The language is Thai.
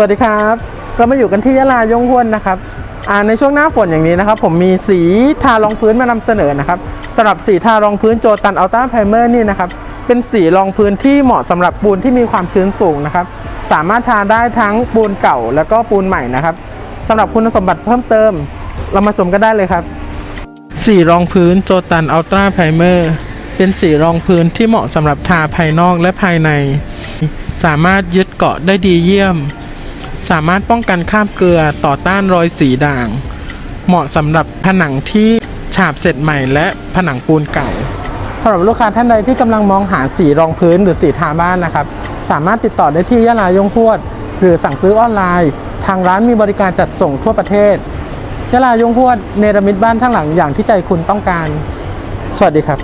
วัสดีครับ เรามาอยู่กันที่ยะลายงห้วนนะครับในช่วงหน้าฝนอย่างนี้นะครับ ผมมีสีทารองพื้นมานำเสนอนะครับสำหรับสีทารองพื้นโจตันอัลต้าไพรเมอร์นี่นะครับเป็นสีรองพื้นที่เหมาะสำหรับปูนที่มีความชื้นสูงนะครับ สามารถทาได้ทั้งปูนเก่าแล้วก็ปูนใหม่นะครับสำหรับคุณสมบัติเพิ่มเติม เรามาชมกันได้เลยครับ สีรองพื้นโจตันอัลตราไพรเมอร์เป็นสีรองพื้นที่เหมาะสำหรับทาภายนอกและภายใน สามารถยึดเกาะได้ดีเยี่ยม สามารถป้องกันคราบเกลือต่อต้านรอยสีด่าง เหมาะสำหรับผนังที่ฉาบเสร็จใหม่และผนังปูนเก่าสำหรับลูกค้าท่านใดที่กำลังมองหาสีรองพื้นหรือสีทาบ้านนะครับ สามารถติดต่อได้ที่ยะลายงพวด หรือสั่งซื้อออนไลน์ ทางร้านมีบริการจัดส่งทั่วประเทศยะลายงพวดเนรมิตบ้านทั้งหลังอย่างที่ใจคุณต้องการ สวัสดีครับ